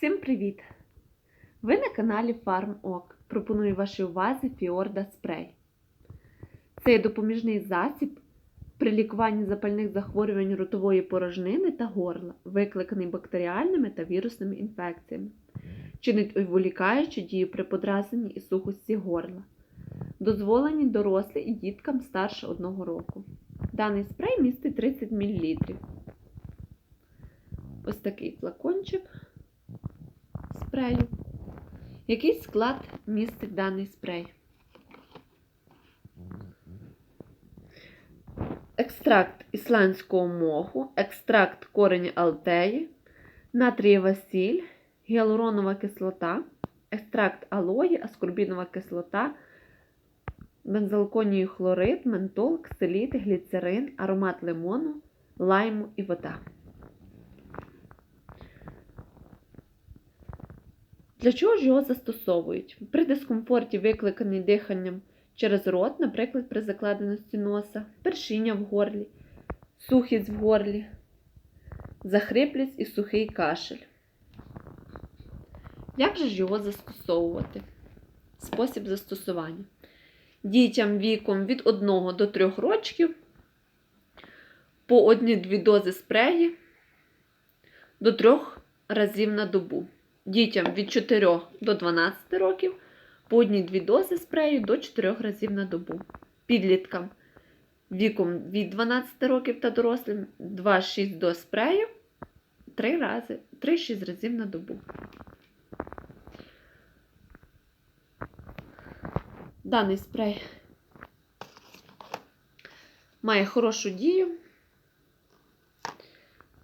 Всім привіт! Ви на каналі FarmOk. Пропоную вашій увазі Фіорда Спрей. Це є допоміжний засіб при лікуванні запальних захворювань ротової порожнини та горла, викликаний бактеріальними та вірусними інфекціями, чинить виволікаючу дію при подразненні і сухості горла. Дозволені дорослі і діткам старше 1 року. Даний спрей містить 30 мл. Ось такий флакончик спрею. Який склад містить даний спрей? Екстракт ісландського моху, екстракт корені алтеї, натрієва сіль, гіалуронова кислота, екстракт алої, аскорбінова кислота, бензалконій хлорид, ментол, ксиліт, гліцерин, аромат лимону, лайму і вода. Для чого ж його застосовують? При дискомфорті, викликаний диханням через рот, наприклад, при закладеності носа, першіння в горлі, сухість в горлі, захриплість і сухий кашель. Як же ж його застосовувати? Спосіб застосування. Дітям віком від 1 до 3 років по 1-2 дози спреї до 3 разів на добу дітям від 4 до 12 років по одній-дві дози спрею до 4 разів на добу. Підліткам віком від 12 років та дорослим 2-6 доз спрею 3 рази, 3-6 разів на добу. Даний спрей має хорошу дію.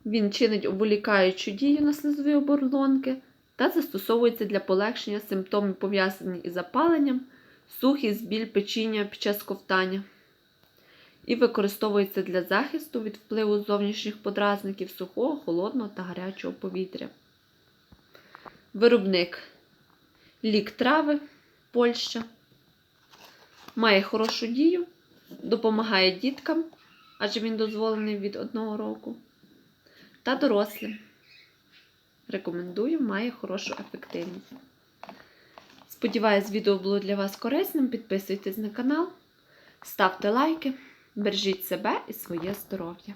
Він чинить обволікаючу дію на слизові оборлонки та застосовується для полегшення симптомів, пов'язаних із запаленням, сухість, біль печіння під час ковтання. І використовується для захисту від впливу зовнішніх подразників сухого, холодного та гарячого повітря. Виробник лік трави Польща. Має хорошу дію, допомагає діткам, адже він дозволений від 1 року, та дорослим. Рекомендую, має хорошу ефективність. Сподіваюсь, відео було для вас корисним. Підписуйтесь на канал, ставте лайки, бережіть себе і своє здоров'я.